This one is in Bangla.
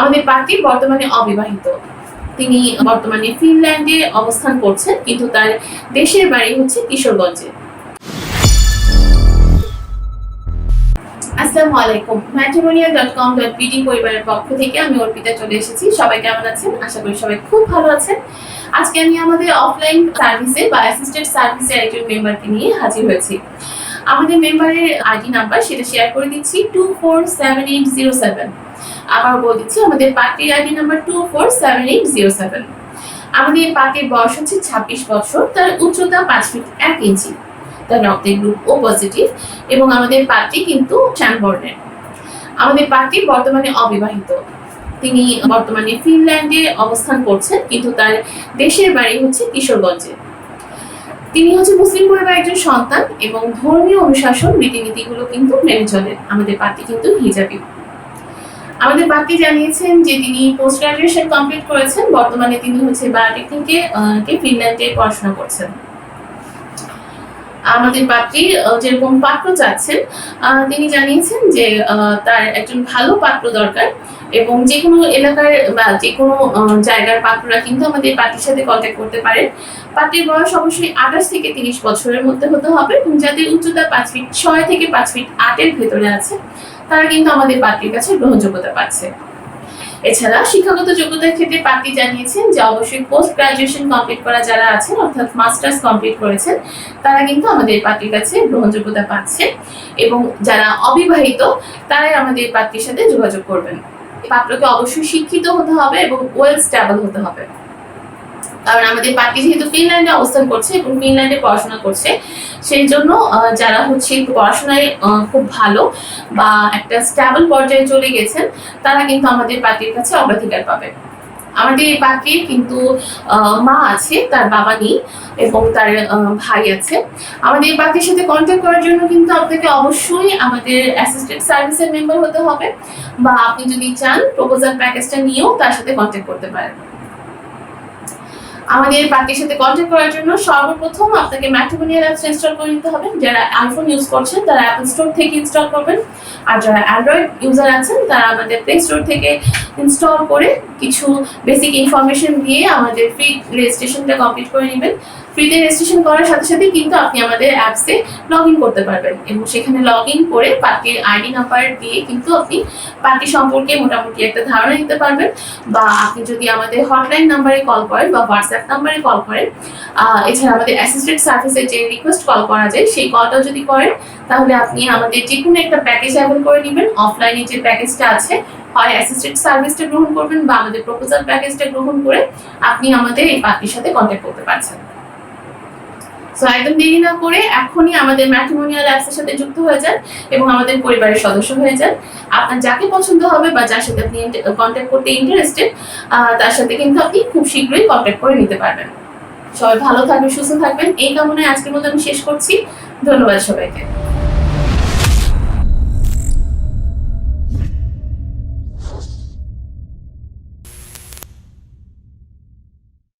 আমাদের পার্টি বর্তমানে অবিবাহিত। তিনি বর্তমানে ফিনল্যান্ডে অবস্থান করছেন, কিন্তু তার দেশের বাড়ি হচ্ছে কিশোরগঞ্জে। আসসালামু আলাইকুম। Matrimonial dot com dot BD পরিবারের পক্ষ থেকে আমি অর্পিতা চলে এসেছি। সবাই কেমন আছেন? আশা করি সবাই খুব ভালো আছেন। আজকে আমি আমাদের অফলাইন সার্ভিসে বা অ্যাসিস্ট্যান্ট সার্ভিসে একজন মেম্বারকে নিয়ে হাজির হয়েছি। আমাদের মেম্বারের আইডি নাম্বার সেটা শেয়ার করে দিচ্ছি two four seven eight zero seven আবার বলে দিচ্ছি, আমাদের পার্টির ID number two four seven eight zero seven আমাদের পার্টির বয়স হচ্ছে ছাব্বিশ বছর, তার উচ্চতা পাঁচ ফিট এক ইঞ্চি তার রক্তের গ্রুপ ও পজিটিভ এবং আমাদের পার্টি কিন্তু শ্যামবর্ণের আমাদের পার্টি বর্তমানে অবিবাহিত। তিনি বর্তমানে ফিনল্যান্ডে অবস্থান করছেন, কিন্তু তার দেশের বাড়ি হচ্ছে কিশোরগঞ্জে। তিনি হচ্ছে মুসলিম পরিবারের একজন সন্তান এবং ধর্মীয় অনুশাসন, রীতিনীতিগুলো কিন্তু মেনে চলেন। আমাদের পার্টি কিন্তু হিজাবি। আমাদের বাকি জানিয়েছেন যে তিনি পোস্ট গ্রাজুয়েশন কমপ্লিট করেছেন। বর্তমানে তিনি হচ্ছে বায়োটেকনিকে ফিনল্যান্ডে পড়াশোনা করছেন। আমাদের পাত্রী যেরকম পাত্র চাচ্ছেন তিনি জানিয়েছেন যে তার একজন ভালো পাত্র দরকার এবং যে কোনো এলাকার বা যে কোনো জায়গার পাত্ররা কিন্তু আমাদের পার্টির সাথে কন্ট্যাক্ট করতে পারেন পাত্রের বয়স অবশ্যই আঠাশ থেকে তিরিশ বছরের মধ্যে হতে হবে এবং যাদের উচ্চতা পাঁচ ফিট ছয় থেকে পাঁচ ফিট আটের ভেতরে আছে, তারা কিন্তু আমাদের পাত্রীর কাছে গ্রহণযোগ্যতা পাচ্ছে। এছাড়া শিক্ষাগত যোগ্যতার ক্ষেত্রে পার্টি জানিয়েছেন যে অবশ্যই পোস্ট গ্রাজুয়েশন কমপ্লিট করা যারা আছেন, অর্থাৎ মাস্টার্স কমপ্লিট করেছেন, তারা কিন্তু আমাদের পার্টির কাছে গ্রহণযোগ্যতা পাচ্ছে এবং যারা অবিবাহিত, তারাই আমাদের পার্টির সাথে যোগাযোগ করবেন। পাত্রকে অবশ্যই শিক্ষিত হতে হবে এবং ওয়েল স্ট্যাবল হতে হবে। কারণ আমাদের পার্টি যেহেতু ফিনল্যান্ডে অবস্থান করছে এবং ফিনল্যান্ডে পড়াশোনা করছে, সেই জন্য যারা হচ্ছে পড়াশোনায় খুব ভালো বা একটা স্টেবল পর্যায়ে চলে গেছেন, তারা কিন্তু আমাদের পার্টির কাছে অগ্রাধিকার পাবে আমাদের এই পার্টির কিন্তু মা আছে, তার বাবা নেই এবং তার ভাই আছে। আমাদের এই পার্টির সাথে কন্ট্যাক্ট করার জন্য কিন্তু আপনাকে অবশ্যই আমাদের অ্যাসিস্ট্যান্ট সার্ভিসের মেম্বার হতে হবে বা আপনি যদি চান প্রপোজাল প্যাকেজটা নিয়েও তার সাথে কন্ট্যাক্ট করতে পারেন। আমাদের পার্টির সাথে কন্ট্যাক্ট করার জন্য সর্বপ্রথম আপনাকে ম্যাট্রিমোনিয়াল অ্যাপস ইনস্টল করে নিতে হবে। যারা আইফোন ইউজ করছেন, তারা অ্যাপল স্টোর থেকে ইনস্টল করবেন। আর যারা অ্যান্ড্রয়েড ইউজার আছেন, তারা আমাদের প্লে স্টোর থেকে ইনস্টল করে কিছু বেসিক ইনফরমেশন দিয়ে আমাদের ফ্রি রেজিস্ট্রেশনটা কমপ্লিট করে নেবেন। ফ্রিতে রেজিস্ট্রেশন করার সাথে সাথে কিন্তু আপনি আমাদের অ্যাপসে লগ ইন করতে পারবেন এবং সেখানে লগ ইন করে পার্টির আইডি নাম্বার দিয়ে কিন্তু আপনি পার্টি সম্পর্কে মোটামুটি একটা ধারণা নিতে পারবেন। বা আপনি যদি আমাদের হটলাইন নাম্বারে কল করেন বা হোয়াটসঅ্যাপ নাম্বারে কল করেন। এছাড়া আমাদের অ্যাসিস্ট্যান্ট সার্ভিসে যে রিকোয়েস্ট কল করা যায়, সেই কলটাও যদি করেন, তাহলে আপনি আমাদের যে কোনো একটা প্যাকেজ অ্যাভেল করে নেবেন। অফলাইনে যে প্যাকেজটা আছে, হয় অ্যাসিস্ট্যান্ট সার্ভিসটা গ্রহণ করবেন বা আমাদের প্রপোজাল প্যাকেজটা গ্রহণ করে আপনি আমাদের এই পার্টির সাথে কন্ট্যাক্ট করতে পারছেন। সো একদম দেরি না করে এখনই আমাদের ম্যাট্রিমোনিয়াল অ্যাপসের সাথে যুক্ত হয়ে যান এবং আমাদের পরিবারের সদস্য হয়ে যান। আপনার যাকে পছন্দ হবে বা যার সাথে আপনি কন্ট্যাক্ট করতে ইন্টারেস্টেড তার সাথে কিন্তু আপনি খুব শীঘ্রই কন্ট্যাক্ট করে নিতে পারবেন। সবাই ভালো থাকবেন, সুস্থ থাকবেন। এই কামনায় আজকের মতো আমি শেষ করছি। ধন্যবাদ সবাইকে।